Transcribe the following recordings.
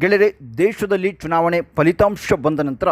ಗೆಳೆಯರೆ, ದೇಶದಲ್ಲಿ ಚುನಾವಣೆ ಫಲಿತಾಂಶ ಬಂದ ನಂತರ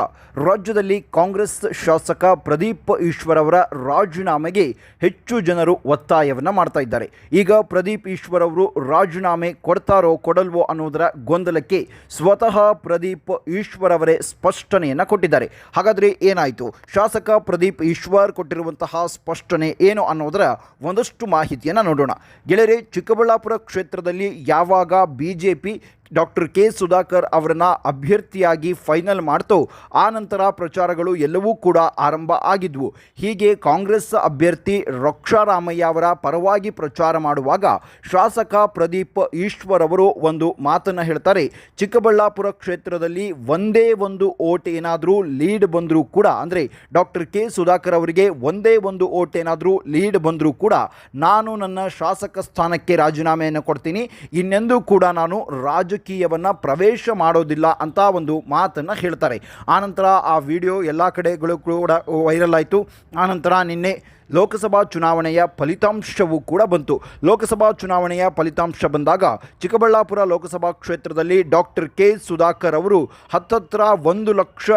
ರಾಜ್ಯದಲ್ಲಿ ಕಾಂಗ್ರೆಸ್ ಶಾಸಕ ಪ್ರದೀಪ್ ಈಶ್ವರ್ ಅವರ ರಾಜೀನಾಮೆಗೆ ಹೆಚ್ಚು ಜನರು ಒತ್ತಾಯವನ್ನು ಮಾಡ್ತಾ ಇದ್ದಾರೆ. ಈಗ ಪ್ರದೀಪ್ ಈಶ್ವರ್ ಅವರು ರಾಜೀನಾಮೆ ಕೊಡ್ತಾರೋ ಕೊಡಲ್ವೋ ಅನ್ನೋದರ ಗೊಂದಲಕ್ಕೆ ಸ್ವತಃ ಪ್ರದೀಪ್ ಈಶ್ವರ್ ಅವರೇ ಸ್ಪಷ್ಟನೆಯನ್ನು ಕೊಟ್ಟಿದ್ದಾರೆ. ಹಾಗಾದರೆ ಏನಾಯಿತು? ಶಾಸಕ ಪ್ರದೀಪ್ ಈಶ್ವರ್ ಕೊಟ್ಟಿರುವಂತಹ ಸ್ಪಷ್ಟನೆ ಏನು ಅನ್ನೋದರ ಒಂದಷ್ಟು ಮಾಹಿತಿಯನ್ನು ನೋಡೋಣ. ಗೆಳೆಯರೆ, ಚಿಕ್ಕಬಳ್ಳಾಪುರ ಕ್ಷೇತ್ರದಲ್ಲಿ ಯಾವಾಗ B J P doctor K Sudhakar ಅವರನ್ನ ಅಭ್ಯರ್ಥಿಯಾಗಿ ಫೈನಲ್ ಮಾಡ್ತೋ. ಆ ನಂತರ ಪ್ರಚಾರಗಳು ಎಲ್ಲವೂ ಕೂಡ ಆರಂಭ ಆಗಿದ್ವು. ಹೀಗೆ ಕಾಂಗ್ರೆಸ್ ಅಭ್ಯರ್ಥಿ ರಕ್ಷಾರಾಮಯ್ಯ ಅವರ ಪರವಾಗಿ ಪ್ರಚಾರ ಮಾಡುವಾಗ ಶಾಸಕ ಪ್ರದೀಪ್ ಈಶ್ವರ್ ಅವರು ಒಂದು ಮಾತನ್ನು ಹೇಳ್ತಾರೆ. ಚಿಕ್ಕಬಳ್ಳಾಪುರ ಕ್ಷೇತ್ರದಲ್ಲಿ ಒಂದೇ ಒಂದು ಓಟ್ ಏನಾದರೂ ಲೀಡ್ ಬಂದರೂ ಕೂಡ, ಅಂದರೆ ಡಾಕ್ಟರ್ ಕೆ ಸುಧಾಕರ್ ಅವರಿಗೆ ಒಂದೇ ಒಂದು ಓಟ್ ಏನಾದರೂ ಲೀಡ್ ಬಂದರೂ ಕೂಡ ನಾನು ನನ್ನ ಶಾಸಕ ಸ್ಥಾನಕ್ಕೆ ರಾಜೀನಾಮೆಯನ್ನು ಕೊಡ್ತೀನಿ. ಇನ್ನೆಂದೂ ಕೂಡ ನಾನು ರಾಜಕೀಯವನ್ನು ಪ್ರವೇಶ ಮಾಡೋದಿಲ್ಲ ಅಂತ ಒಂದು ಮಾತನ್ನು ಹೇಳ್ತಾರೆ. ಆನಂತರ ಆ ವಿಡಿಯೋ ಎಲ್ಲ ಕಡೆಗಳು ಕೂಡ ವೈರಲ್ ಆಯಿತು. ಆನಂತರ ನಿನ್ನೆ ಲೋಕಸಭಾ ಚುನಾವಣೆಯ ಫಲಿತಾಂಶವೂ ಕೂಡ ಬಂತು. ಲೋಕಸಭಾ ಚುನಾವಣೆಯ ಫಲಿತಾಂಶ ಬಂದಾಗ ಚಿಕ್ಕಬಳ್ಳಾಪುರ ಲೋಕಸಭಾ ಕ್ಷೇತ್ರದಲ್ಲಿ ಡಾಕ್ಟರ್ ಕೆ ಸುಧಾಕರ್ ಅವರು ಹತ್ತತ್ರ ಒಂದು ಲಕ್ಷ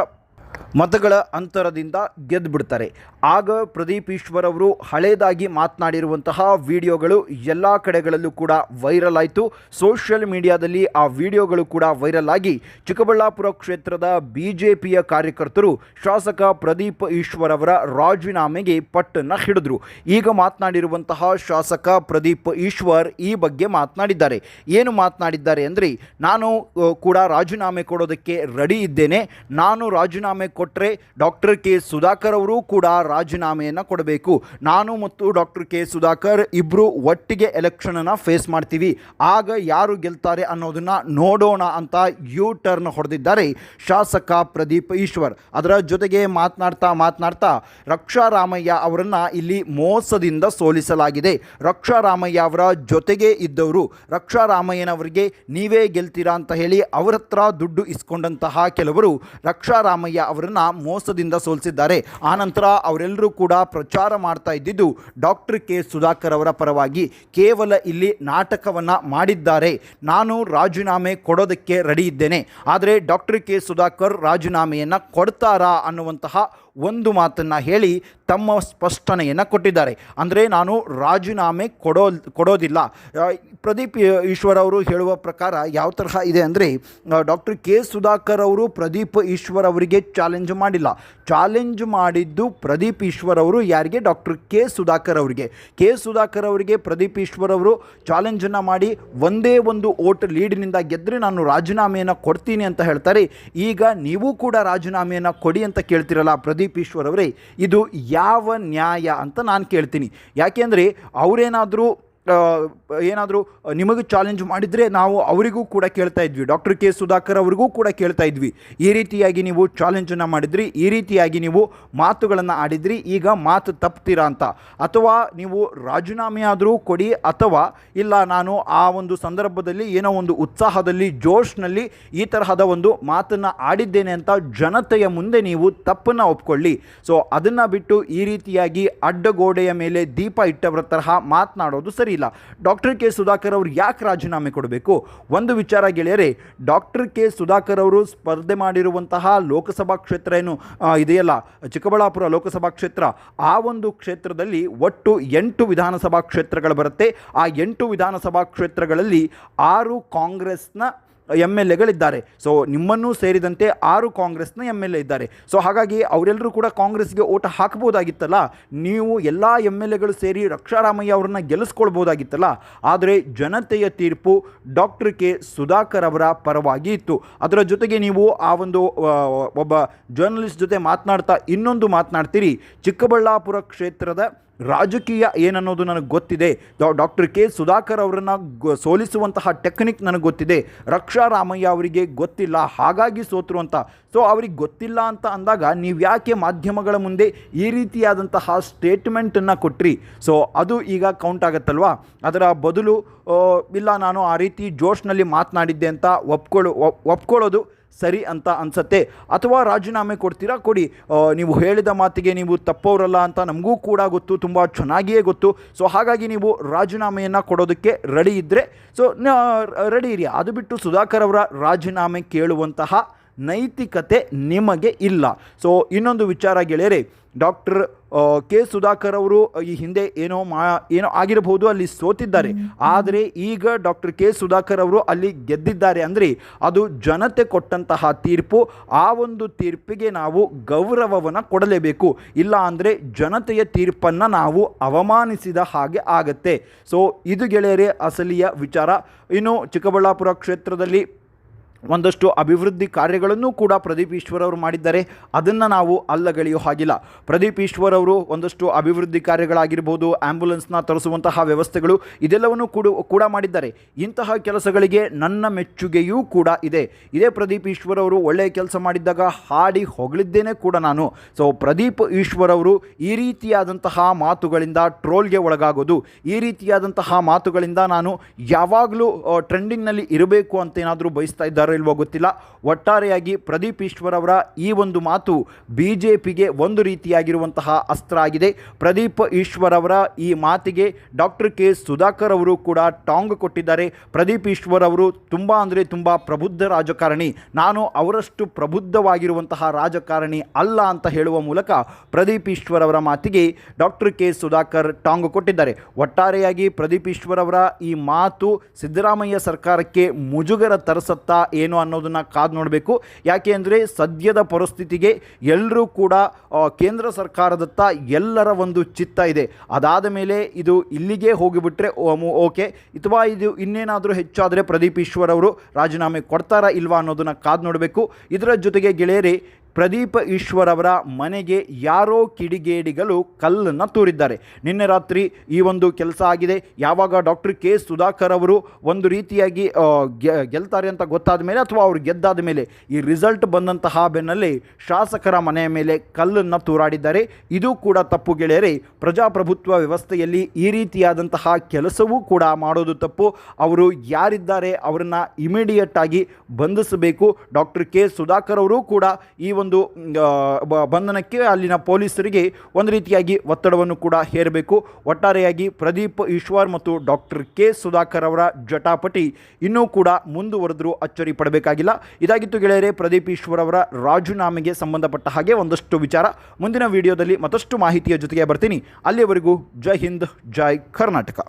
ಮತಗಳ ಅಂತರದಿಂದ ಗೆದ್ದು ಬಿಡ್ತಾರೆ ಆಗ ಪ್ರದೀಪ್ ಈಶ್ವರ್ ಅವರು ಹಳೇದಾಗಿ ಮಾತನಾಡಿರುವಂತಹ ವಿಡಿಯೋಗಳು ಎಲ್ಲ ಕಡೆಗಳಲ್ಲೂ ಕೂಡ ವೈರಲ್ ಆಯಿತು. ಸೋಷಿಯಲ್ ಮೀಡಿಯಾದಲ್ಲಿ ಆ ವಿಡಿಯೋಗಳು ಕೂಡ ವೈರಲ್ ಆಗಿ ಚಿಕ್ಕಬಳ್ಳಾಪುರ ಕ್ಷೇತ್ರದ ಬಿ ಜೆ ಕಾರ್ಯಕರ್ತರು ಶಾಸಕ ಪ್ರದೀಪ್ ಈಶ್ವರ್ ಅವರ ರಾಜೀನಾಮೆಗೆ ಪಟ್ಟನ್ನು ಹಿಡಿದ್ರು. ಈಗ ಮಾತನಾಡಿರುವಂತಹ ಶಾಸಕ ಪ್ರದೀಪ್ ಈಶ್ವರ್ ಈ ಬಗ್ಗೆ ಮಾತನಾಡಿದ್ದಾರೆ. ಏನು ಮಾತನಾಡಿದ್ದಾರೆ ಅಂದರೆ, ನಾನು ಕೂಡ ರಾಜೀನಾಮೆ ಕೊಡೋದಕ್ಕೆ ರೆಡಿ ಇದ್ದೇನೆ. ನಾನು ರಾಜೀನಾಮೆ ಕೊಟ್ಟರೆ ಡಾಕ್ಟರ್ ಕೆ ಸುಧಾಕರ್ ಅವರು ಕೂಡ ರಾಜೀನಾಮೆಯನ್ನು ಕೊಡಬೇಕು. ನಾನು ಮತ್ತು ಡಾಕ್ಟರ್ ಕೆ ಸುಧಾಕರ್ ಇಬ್ಬರು ಒಟ್ಟಿಗೆ ಎಲೆಕ್ಷನನ್ನು ಫೇಸ್ ಮಾಡ್ತೀವಿ. ಆಗ ಯಾರು ಗೆಲ್ತಾರೆ ಅನ್ನೋದನ್ನು ನೋಡೋಣ ಅಂತ ಯು ಟರ್ನ್ ಹೊಡೆದಿದ್ದಾರೆ ಶಾಸಕ ಪ್ರದೀಪ್ ಈಶ್ವರ್. ಅದರ ಜೊತೆಗೆ ಮಾತನಾಡ್ತಾ ಮಾತನಾಡ್ತಾ ರಕ್ಷಾರಾಮಯ್ಯ ಅವರನ್ನು ಇಲ್ಲಿ ಮೋಸದಿಂದ ಸೋಲಿಸಲಾಗಿದೆ. ರಕ್ಷಾ ರಾಮಯ್ಯ ಅವರ ಜೊತೆಗೆ ಇದ್ದವರು ರಕ್ಷಾ ರಾಮಯ್ಯನವರಿಗೆ ನೀವೇ ಗೆಲ್ತೀರಾ ಅಂತ ಹೇಳಿ ಅವರತ್ರ ದುಡ್ಡು ಇಸ್ಕೊಂಡಂತಹ ಕೆಲವರು ರಕ್ಷಾ ರಾಮಯ್ಯ ಅವರನ್ನ ಮೋಸದಿಂದ ಸೋಲಿಸಿದ್ದಾರೆ. ಆನಂತರ ಅವರೆಲ್ಲರೂ ಕೂಡ ಪ್ರಚಾರ ಮಾಡ್ತಾ ಇದ್ದಿದ್ದು ಡಾಕ್ಟರ್ ಕೆ ಸುಧಾಕರ್ ಅವರ ಪರವಾಗಿ ಕೇವಲ ಇಲ್ಲಿ ನಾಟಕವನ್ನು ಮಾಡಿದ್ದಾರೆ. ನಾನು ರಾಜೀನಾಮೆ ಕೊಡೋದಕ್ಕೆ ರೆಡಿ ಇದ್ದೇನೆ. ಆದರೆ ಡಾಕ್ಟರ್ ಕೆ ಸುಧಾಕರ್ ರಾಜೀನಾಮೆಯನ್ನು ಕೊಡ್ತಾರಾ ಅನ್ನುವಂತಹ ಒಂದು ಮಾತನ್ನು ಹೇಳಿ ತಮ್ಮ ಸ್ಪಷ್ಟನೆಯನ್ನು ಕೊಟ್ಟಿದ್ದಾರೆ. ಅಂದರೆ ನಾನು ರಾಜೀನಾಮೆ ಕೊಡೋ ಕೊಡೋದಿಲ್ಲ. ಪ್ರದೀಪ್ ಈಶ್ವರ್ ಅವರು ಹೇಳುವ ಪ್ರಕಾರ ಯಾವ ತರಹ ಇದೆ ಅಂದರೆ ಡಾಕ್ಟರ್ ಕೆ ಸುಧಾಕರ್ ಅವರು ಪ್ರದೀಪ್ ಈಶ್ವರ್ ಅವರಿಗೆ ಚಾಲೆಂಜ್ ಮಾಡಿಲ್ಲ. ಚಾಲೆಂಜ್ ಮಾಡಿದ್ದು ಪ್ರದೀಪ್ ಈಶ್ವರ್ ಅವರು, ಯಾರಿಗೆ? ಡಾಕ್ಟರ್ ಕೆ ಸುಧಾಕರ್ ಅವರಿಗೆ. ಕೆ ಸುಧಾಕರ್ ಅವರಿಗೆ ಪ್ರದೀಪ್ ಈಶ್ವರ್ ಅವರು ಚಾಲೆಂಜನ್ನು ಮಾಡಿ ಒಂದೇ ಒಂದು ಓಟ್ ಲೀಡ್ನಿಂದ ಗೆದ್ದರೆ ನಾನು ರಾಜೀನಾಮೆಯನ್ನು ಕೊಡ್ತೀನಿ ಅಂತ ಹೇಳ್ತಾರೆ. ಈಗ ನೀವು ಕೂಡ ರಾಜೀನಾಮೆಯನ್ನು ಕೊಡಿ ಅಂತ ಕೇಳ್ತಿರಲ್ಲ ಪ್ರದೀಪ್ ಈಶ್ವರ್ ಅವರೇ ಇದು ಯಾವ ನ್ಯಾಯ ಅಂತ ನಾನು ಕೇಳ್ತೀನಿ. ಯಾಕೆಂದರೆ ಅವರೇನಾದರೂ ಏನಾದರೂ ನಿಮಗೆ ಚಾಲೆಂಜ್ ಮಾಡಿದರೆ ನಾವು ಅವರಿಗೂ ಕೂಡ ಕೇಳ್ತಾ ಇದ್ವಿ. ಡಾಕ್ಟರ್ ಕೆ ಸುಧಾಕರ್ ಅವರಿಗೂ ಕೂಡ ಕೇಳ್ತಾ ಇದ್ವಿ. ಈ ರೀತಿಯಾಗಿ ನೀವು ಚಾಲೆಂಜನ್ನು ಮಾಡಿದ್ರಿ, ಈ ರೀತಿಯಾಗಿ ನೀವು ಮಾತುಗಳನ್ನು ಆಡಿದ್ರಿ, ಈಗ ಮಾತು ತಪ್ತೀರಾ ಅಂತ. ಅಥವಾ ನೀವು ರಾಜೀನಾಮೆ ಆದರೂ ಕೊಡಿ, ಅಥವಾ ಇಲ್ಲ ನಾನು ಆ ಒಂದು ಸಂದರ್ಭದಲ್ಲಿ ಏನೋ ಒಂದು ಉತ್ಸಾಹದಲ್ಲಿ, ಜೋಶ್ನಲ್ಲಿ ಈ ತರಹದ ಒಂದು ಮಾತನ್ನು ಆಡಿದ್ದೇನೆ ಅಂತ ಜನತೆಯ ಮುಂದೆ ನೀವು ತಪ್ಪನ್ನು ಒಪ್ಕೊಳ್ಳಿ. ಸೊ ಅದನ್ನು ಬಿಟ್ಟು ಈ ರೀತಿಯಾಗಿ ಅಡ್ಡಗೋಡೆಯ ಮೇಲೆ ದೀಪ ಇಟ್ಟವರ ತರಹ ಮಾತನಾಡೋದು ಸರಿ ಇಲ್ಲ. ಡಾಕ್ಟರ್ ಕೆ ಸುಧಾಕರ್ ಅವರು ಯಾಕೆ ರಾಜೀನಾಮೆ ಕೊಡಬೇಕು? ಒಂದು ವಿಚಾರ ಗೆಳೆಯರೆ ಡಾಕ್ಟರ್ ಕೆ ಸುಧಾಕರ್ ಅವರು ಸ್ಪರ್ಧೆ ಮಾಡಿರುವಂತಹ ಲೋಕಸಭಾ ಕ್ಷೇತ್ರ ಏನು? ಇದೆಯಲ್ಲ, ಚಿಕ್ಕಬಳ್ಳಾಪುರ ಲೋಕಸಭಾ ಕ್ಷೇತ್ರ. ಆ ಒಂದು ಕ್ಷೇತ್ರದಲ್ಲಿ ಒಟ್ಟು ಎಂಟು ವಿಧಾನಸಭಾ ಕ್ಷೇತ್ರಗಳು ಬರುತ್ತೆ. ಆ ಎಂಟು ವಿಧಾನಸಭಾ ಕ್ಷೇತ್ರಗಳಲ್ಲಿ ಆರು ಕಾಂಗ್ರೆಸ್ನ ಎಂ ಎಲ್ ಎಗಳಿದ್ದಾರೆ. ಸೊ ನಿಮ್ಮನ್ನೂ ಸೇರಿದಂತೆ ಆರು ಕಾಂಗ್ರೆಸ್ನ ಎಂ ಎಲ್ ಎ ಇದ್ದಾರೆ. ಸೊ ಹಾಗಾಗಿ ಅವರೆಲ್ಲರೂ ಕೂಡ ಕಾಂಗ್ರೆಸ್ಗೆ ಓಟ್ ಹಾಕ್ಬೋದಾಗಿತ್ತಲ್ಲ? ನೀವು ಎಲ್ಲ ಎಂ ಎಲ್ ಎಗಳು ಸೇರಿ ರಕ್ಷಾರಾಮಯ್ಯ ಅವರನ್ನ ಗೆಲ್ಲಿಸ್ಕೊಳ್ಬೋದಾಗಿತ್ತಲ್ಲ? ಆದರೆ ಜನತೆಯ ತೀರ್ಪು ಡಾಕ್ಟರ್ ಕೆ ಸುಧಾಕರ್ ಅವರ ಪರವಾಗಿ ಇತ್ತು. ಅದರ ಜೊತೆಗೆ ನೀವು ಆ ಒಂದು ಒಬ್ಬ ಜರ್ನಲಿಸ್ಟ್ ಜೊತೆ ಮಾತನಾಡ್ತಾ ಇನ್ನೊಂದು ಮಾತನಾಡ್ತೀರಿ. ಚಿಕ್ಕಬಳ್ಳಾಪುರ ಕ್ಷೇತ್ರದ ರಾಜಕೀಯ ಏನನ್ನೋದು ನನಗೆ ಗೊತ್ತಿದೆ. Doctor K. ಸುಧಾಕರ್ ಅವರನ್ನು ಸೋಲಿಸುವಂತಹ ಟೆಕ್ನಿಕ್ ನನಗೆ ಗೊತ್ತಿದೆ. ರಕ್ಷಾ ರಾಮಯ್ಯ ಅವರಿಗೆ ಗೊತ್ತಿಲ್ಲ, ಹಾಗಾಗಿ ಸೋತರು ಅಂತ. ಸೊ, ಅವ್ರಿಗೆ ಗೊತ್ತಿಲ್ಲ ಅಂತ ಅಂದಾಗ ನೀವು ಯಾಕೆ ಮಾಧ್ಯಮಗಳ ಮುಂದೆ ಈ ರೀತಿಯಾದಂತಹ ಸ್ಟೇಟ್ಮೆಂಟನ್ನು ಕೊಟ್ರಿ? ಸೊ, ಅದು ಈಗ ಕೌಂಟ್ ಆಗುತ್ತಲ್ವಾ? ಅದರ ಬದಲು ಇಲ್ಲ, ನಾನು ಆ ರೀತಿ ಜೋಶ್ನಲ್ಲಿ ಮಾತನಾಡಿದ್ದೆ ಅಂತ ಒಪ್ಕೊಳ್ಳೋ ಒಪ್- ಒಪ್ಕೊಳ್ಳೋದು ಸರಿ ಅಂತ ಅನ್ಸತ್ತೆ. ಅಥವಾ ರಾಜೀನಾಮೆ ಕೊಡ್ತೀರಾ? ಕೊಡಿ. ನೀವು ಹೇಳಿದ ಮಾತಿಗೆ ನೀವು ತಪ್ಪವರಲ್ಲ ಅಂತ ನಮಗೂ ಕೂಡ ಗೊತ್ತು, ತುಂಬ ಚೆನ್ನಾಗಿಯೇ ಗೊತ್ತು. ಸೊ, ಹಾಗಾಗಿ ನೀವು ರಾಜೀನಾಮೆಯನ್ನು ಕೊಡೋದಕ್ಕೆ ರೆಡಿ ಇದ್ದರೆ ಸೊ ರೆಡಿ ಇರಿ. ಅದು ಬಿಟ್ಟು ಸುಧಾಕರ್ ಅವರ ರಾಜೀನಾಮೆ ಕೇಳುವಂತಹ ನೈತಿಕತೆ ನಿಮಗೆ ಇಲ್ಲ. ಸೊ ಇನ್ನೊಂದು ವಿಚಾರ ಗೆಳೆಯರೆ, ಡಾಕ್ಟರ್ ಕೆ. ಸುಧಾಕರ್ ಅವರು ಈ ಹಿಂದೆ ಏನೋ ಮಾ, ಏನೋ ಆಗಿರಬಹುದು ಅಲ್ಲಿ ಸೋತಿದ್ದಾರೆ. ಆದರೆ ಈಗ ಡಾಕ್ಟರ್ ಕೆ. ಸುಧಾಕರ್ ಅವರು ಅಲ್ಲಿ ಗೆದ್ದಿದ್ದಾರೆ ಅಂದರೆ ಅದು ಜನತೆ ಕೊಟ್ಟಂತಹ ತೀರ್ಪು. ಆ ಒಂದು ತೀರ್ಪಿಗೆ ನಾವು ಗೌರವವನ್ನು ಕೊಡಲೇಬೇಕು. ಇಲ್ಲ ಅಂದರೆ ಜನತೆಯ ತೀರ್ಪನ್ನು ನಾವು ಅವಮಾನಿಸಿದ ಹಾಗೆ ಆಗತ್ತೆ. ಸೊ ಇದು ಗೆಳೆಯರೇ, ಅಸಲಿಯ ವಿಚಾರ. ಇನ್ನು ಚಿಕ್ಕಬಳ್ಳಾಪುರ ಕ್ಷೇತ್ರದಲ್ಲಿ ಒಂದಷ್ಟು ಅಭಿವೃದ್ಧಿ ಕಾರ್ಯಗಳನ್ನು ಕೂಡ ಪ್ರದೀಪ್ ಈಶ್ವರ್ ಅವರು ಮಾಡಿದ್ದಾರೆ. ಅದನ್ನು ನಾವು ಅಲ್ಲಗಳೆಯೋ ಹಾಗಿಲ್ಲ. ಪ್ರದೀಪ್ ಈಶ್ವರ್ ಅವರು ಒಂದಷ್ಟು ಅಭಿವೃದ್ಧಿ ಕಾರ್ಯಗಳಾಗಿರ್ಬೋದು ಆ್ಯಂಬುಲೆನ್ಸ್ನ ತರಿಸುವಂತಹ ವ್ಯವಸ್ಥೆಗಳು ಇದೆಲ್ಲವನ್ನು ಕೂಡ ಕೂಡ ಮಾಡಿದ್ದಾರೆ. ಇಂತಹ ಕೆಲಸಗಳಿಗೆ ನನ್ನ ಮೆಚ್ಚುಗೆಯೂ ಕೂಡ ಇದೆ. ಇದೇ ಪ್ರದೀಪ್ ಈಶ್ವರ್ ಅವರು ಒಳ್ಳೆಯ ಕೆಲಸ ಮಾಡಿದ್ದಾಗ ಹಾಡಿ ಹೊಗಳಿದ್ದೇನೆ ಕೂಡ ನಾನು. ಸೊ ಪ್ರದೀಪ್ ಈಶ್ವರ್ ಅವರು ಈ ರೀತಿಯಾದಂತಹ ಮಾತುಗಳಿಂದ ಟ್ರೋಲ್ಗೆ ಒಳಗಾಗೋದು, ಈ ರೀತಿಯಾದಂತಹ ಮಾತುಗಳಿಂದ ನಾನು ಯಾವಾಗಲೂ ಟ್ರೆಂಡಿಂಗ್ನಲ್ಲಿ ಇರಬೇಕು ಅಂತ ಏನಾದರೂ ಬಯಸ್ತಾ ಇದ್ದಾರೋ ಇಲ್ವೋ ಗೊತ್ತಿಲ್ಲ. ಒಟ್ಟಾರೆಯಾಗಿ ಪ್ರದೀಪ್ ಈಶ್ವರ್ ಅವರ ಈ ಒಂದು ಮಾತು ಬಿ ಜೆ ಪಿಗೆ ಒಂದು ರೀತಿಯಾಗಿರುವಂತಹ ಅಸ್ತ್ರ ಆಗಿದೆ. ಪ್ರದೀಪ್ ಈಶ್ವರ್ ಅವರ ಈ ಮಾತಿಗೆ ಡಾಕ್ಟರ್ ಕೆ ಸುಧಾಕರ್ ಅವರು ಕೂಡ ಟಾಂಗ್ ಕೊಟ್ಟಿದ್ದಾರೆ. ಪ್ರದೀಪ್ ಈಶ್ವರ್ ಅವರು ತುಂಬ ಅಂದರೆ ತುಂಬ ಪ್ರಬುದ್ಧ ರಾಜಕಾರಣಿ. ನಾನು ಅವರಷ್ಟು ಪ್ರಬುದ್ಧವಾಗಿರುವಂತಹ ರಾಜಕಾರಣಿ ಅಲ್ಲ ಅಂತ ಹೇಳುವ ಮೂಲಕ ಪ್ರದೀಪ್ ಈಶ್ವರ್ ಅವರ ಮಾತಿಗೆ ಡಾಕ್ಟರ್ ಕೆ ಸುಧಾಕರ್ ಟಾಂಗ್ ಕೊಟ್ಟಿದ್ದಾರೆ. ಒಟ್ಟಾರೆಯಾಗಿ ಪ್ರದೀಪ್ ಈಶ್ವರ್ ಅವರ ಈ ಮಾತು ಸಿದ್ದರಾಮಯ್ಯ ಸರ್ಕಾರಕ್ಕೆ ಮುಜುಗರ ತರಿಸತ್ತಾ ಏನು ಅನ್ನೋದನ್ನು ಕಾದು ನೋಡಬೇಕು. ಯಾಕೆ ಅಂದರೆ ಸದ್ಯದ ಪರಿಸ್ಥಿತಿಗೆ ಎಲ್ಲರೂ ಕೂಡ ಕೇಂದ್ರ ಸರ್ಕಾರದತ್ತ ಎಲ್ಲರ ಒಂದು ಚಿತ್ತ ಇದೆ. ಅದಾದ ಮೇಲೆ ಇದು ಇಲ್ಲಿಗೆ ಹೋಗಿಬಿಟ್ರೆ ಓಕೆ. ಅಥವಾ ಇದು ಇನ್ನೇನಾದರೂ ಹೆಚ್ಚಾದರೆ ಪ್ರದೀಪ್ ಈಶ್ವರ್ ಅವರು ರಾಜೀನಾಮೆ ಕೊಡ್ತಾರಾ ಇಲ್ವಾ ಅನ್ನೋದನ್ನು ಕಾದು ನೋಡಬೇಕು. ಇದರ ಜೊತೆಗೆ ಗೆಳೆಯರೇ ಪ್ರದೀಪ್ ಈಶ್ವರ್ ಅವರ ಮನೆಗೆ ಯಾರೋ ಕಿಡಿಗೇಡಿಗಳು ಕಲ್ಲನ್ನು ತೂರಿದ್ದಾರೆ. ನಿನ್ನೆ ರಾತ್ರಿ ಈ ಒಂದು ಕೆಲಸ ಆಗಿದೆ. ಯಾವಾಗ ಡಾಕ್ಟರ್ ಕೆ ಸುಧಾಕರ್ ಅವರು ಒಂದು ರೀತಿಯಾಗಿ ಗೆಲ್ತಾರೆ ಅಂತ ಗೊತ್ತಾದ ಮೇಲೆ ಅಥವಾ ಅವರು ಗೆದ್ದಾದ ಮೇಲೆ ಈ ರಿಸಲ್ಟ್ ಬಂದಂತಹ ಬೆನ್ನಲ್ಲಿ ಶಾಸಕರ ಮನೆಯ ಮೇಲೆ ಕಲ್ಲನ್ನು ತೂರಾಡಿದ್ದಾರೆ. ಇದು ಕೂಡ ತಪ್ಪು ಗೆಳೆಯರೆ. ಪ್ರಜಾಪ್ರಭುತ್ವ ವ್ಯವಸ್ಥೆಯಲ್ಲಿ ಈ ರೀತಿಯಾದಂತಹ ಕೆಲಸವೂ ಕೂಡ ಮಾಡೋದು ತಪ್ಪು. ಅವರು ಯಾರಿದ್ದಾರೆ ಅವರನ್ನು ಇಮಿಡಿಯೇಟ್ ಆಗಿ ಬಂಧಿಸಬೇಕು. ಡಾಕ್ಟರ್ ಕೆ ಸುಧಾಕರ್ ಅವರು ಕೂಡ ಈ ಬ- ಬಂಧನಕ್ಕೆ ಅಲ್ಲಿನ ಪೊಲೀಸರಿಗೆ ಒಂದು ರೀತಿಯಾಗಿ ಒತ್ತಡವನ್ನು ಕೂಡ ಹೇರಬೇಕು. ಒಟ್ಟಾರೆಯಾಗಿ ಪ್ರದೀಪ್ ಈಶ್ವರ್ ಮತ್ತು ಡಾಕ್ಟರ್ ಕೆ ಸುಧಾಕರ್ ಅವರ ಜಟಾಪಟಿ ಇನ್ನೂ ಕೂಡ ಮುಂದುವರೆದರೂ ಅಚ್ಚರಿ ಪಡಬೇಕಾಗಿಲ್ಲ. ಇದಾಗಿತ್ತು ಗೆಳೆಯರೆ, ಪ್ರದೀಪ್ ಈಶ್ವರ್ ಅವರ ರಾಜೀನಾಮೆಗೆ ಸಂಬಂಧಪಟ್ಟ ಹಾಗೆ ಒಂದಷ್ಟು ವಿಚಾರ. ಮುಂದಿನ ವಿಡಿಯೋದಲ್ಲಿ ಮತ್ತಷ್ಟು ಮಾಹಿತಿಯ ಜೊತೆಗೆ ಬರ್ತೀನಿ. ಅಲ್ಲಿಯವರೆಗೂ ಜೈ ಹಿಂದ್, ಜೈ ಕರ್ನಾಟಕ.